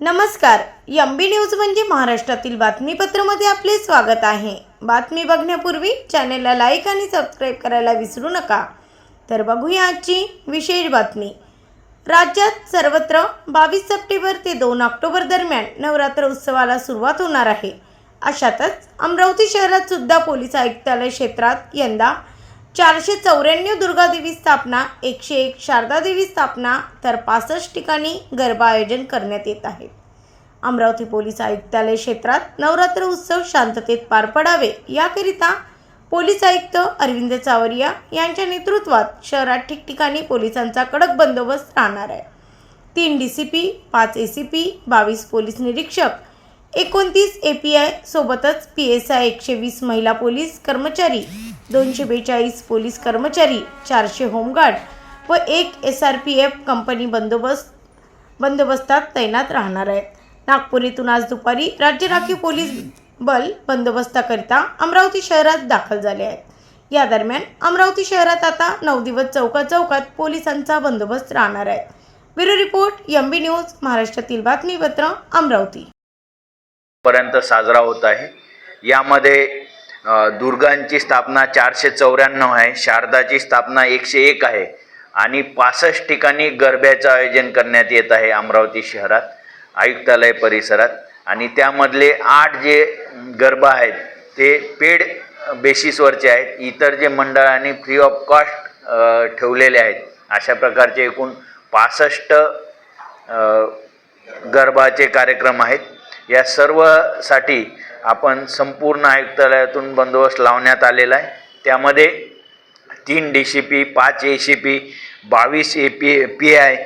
नमस्कार यम्बी न्यूज म्हणजे महाराष्ट्रातील बातमीपत्रामध्ये आपले स्वागत आहे. बातमी बघण्यापूर्वी चॅनेलला लाईक आणि सबस्क्राईब करायला विसरू नका. तर बघूया आजची विशेष बातमी. राज्यात सर्वत्र बावीस सप्टेंबर ते दोन ऑक्टोबर दरम्यान नवरात्र उत्सवाला सुरुवात होणार आहे. अशातच अमरावती शहरात सुद्धा पोलीस आयुक्तालय क्षेत्रात यंदा चारशे चौऱ्याण्णव दुर्गादेवी स्थापना एकशे एक शारदादेवी स्थापना तर पासष्ट ठिकाणी गरबा आयोजन करण्यात येत आहे. अमरावती पोलीस आयुक्तालय क्षेत्रात नवरात्र उत्सव शांततेत पार पडावे याकरिता पोलीस आयुक्त अरविंद चावरिया यांच्या नेतृत्वात शहरात ठिकठिकाणी पोलिसांचा कडक बंदोबस्त राहणार आहे. तीन डी सी पी पाच ए सी पी बावीस पोलीस निरीक्षक एकोणतीस ए पी आय सोबतच पी एस आय एकशे वीस महिला पोलीस कर्मचारी दोनशे बेचाळीस पोलीस कर्मचारी चारशे होमगार्ड व एक S R P F company बंदोबस्त बंदोबस्तात तैनात राहणार आहेत. नागपूर येथून आज दुपारी राज्य राखीव पोलीस बल बंदोबस्ताकरिता अमरावती शहरात दाखल झाले आहेत. या दरम्यान अमरावती शहरात आता नऊ दिवस चौकात चौकात पोलिसांचा बंदोबस्त राहणार आहे. Bureau report M B news महाराष्ट्रातील बातमीपत्र अमरावती. पर्यंत साजरा होत आहे. यामध्ये दुर्गांची स्थापना चारशे चौऱ्याण्णव आहे शारदाची स्थापना एकशे एक आहे आणि पासष्ट ठिकाणी गरब्याचं आयोजन करण्यात येत आहे अमरावती शहरात आयुक्तालय परिसरात. आणि त्यामधले आठ जे गरबा आहेत ते पेड बेसिसवरचे आहेत. इतर जे मंडळांनी फ्री ऑफ कॉस्ट ठेवलेले आहेत. अशा प्रकारचे एकूण पासष्ट गरबाचे कार्यक्रम आहेत. या सर्वसाठी आपण संपूर्ण आयुक्तालयातून बंदोबस्त लावण्यात आलेला आहे. त्यामध्ये तीन डी सी पी पाच ए सी पी बावीस ए पी पी आय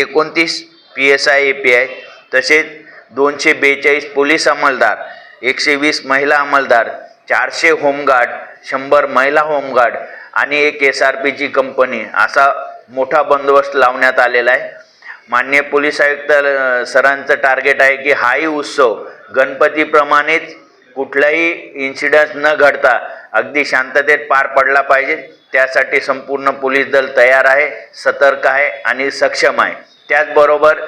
एकोणतीस P S I A P I तसेच दोनशे बेचाळीस पोलीस अंमलदार एकशे वीस महिला अंमलदार चारशे होमगार्ड शंभर महिला होमगार्ड आणि एक एस आर पीची कंपनी असा मोठा बंदोबस्त लावण्यात आलेला आहे. मान्य पोलीस आयुक्त सरांचं टार्गेट आहे की हाही उत्सव गणपतीप्रमाणेच कुठलाही इन्सिडन्स न घडता अगदी शांततेत पार पडला पाहिजे. त्यासाठी संपूर्ण पोलीस दल तयार आहे सतर्क आहे आणि सक्षम आहे. त्याचबरोबर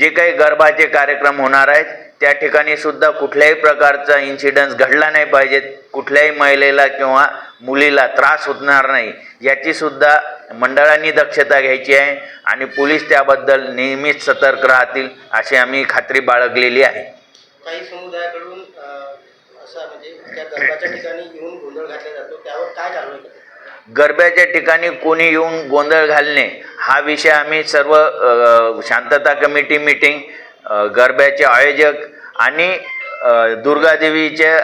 जे काही गरबाचे कार्यक्रम होणार आहेत त्या ठिकाणी सुद्धा कुठल्याही प्रकारचा इन्सिडन्स घडला नाही पाहिजेत कुठल्याही महिलेला किंवा मुलीला त्रास होणार नाही. याची सुद्धा मंडळांनी दक्षता घ्यायची आहे आणि पोलीस त्याबद्दल नेहमीच सतर्क राहतील अशी आम्ही खात्री बाळगलेली आहे. काही समुदायाकडून अ, असं म्हणजे त्या गरबाच्या ठिकाणी येऊन गोंधळ घातला जातो त्यावर काय कारवाई करतो गरब्याच्या ठिकाणी कोणी येऊन गोंधळ घालणे हा विषय आम्ही सर्व शांतता कमिटी मिटिंग गरब्याचे आयोजक आणि दुर्गादेवीच्या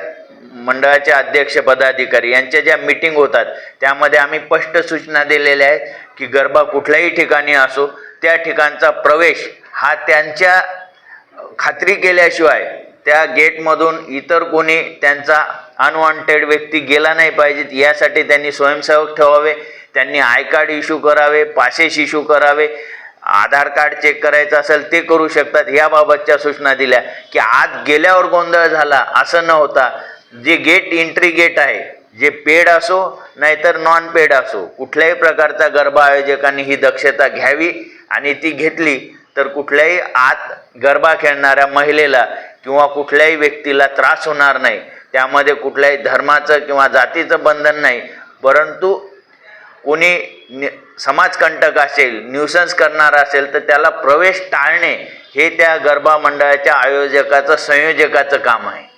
मंडळाचे अध्यक्ष पदाधिकारी यांच्या ज्या मीटिंग होतात त्यामध्ये आम्ही स्पष्ट सूचना दिलेल्या आहेत की गरबा कुठल्याही ठिकाणी असो त्या ठिकाणचा प्रवेश हा त्यांच्या खात्री केल्याशिवाय त्या गेटमधून इतर कोणी त्यांचा अनवॉन्टेड व्यक्ती गेला नाही पाहिजेत यासाठी त्यांनी स्वयंसेवक ठेवावे त्यांनी आय कार्ड इश्यू करावे पासेस इश्यू करावे आधार कार्ड चेक करायचं असेल ते करू शकतात. याबाबतच्या सूचना दिल्या की आत गेल्यावर गोंधळ झाला असं न होता जे गेट एंट्री गेट आहे जे पेड असो नाहीतर नॉन पेड असो कुठल्याही प्रकारचा गरबा आयोजकांनी ही दक्षता घ्यावी आणि ती घेतली तर कुठल्याही आत गरबा खेळणाऱ्या महिलेला किंवा कुठल्याही व्यक्तीला त्रास होणार नाही. त्यामध्ये कुठल्याही धर्माचं किंवा जातीचं बंधन नाही. परंतु कोणी नि समाजकंटक असेल न्यूसन्स करणार असेल तर त्याला प्रवेश टाळणे हे त्या गरबा मंडळाच्या आयोजकाचं संयोजकाचं काम आहे.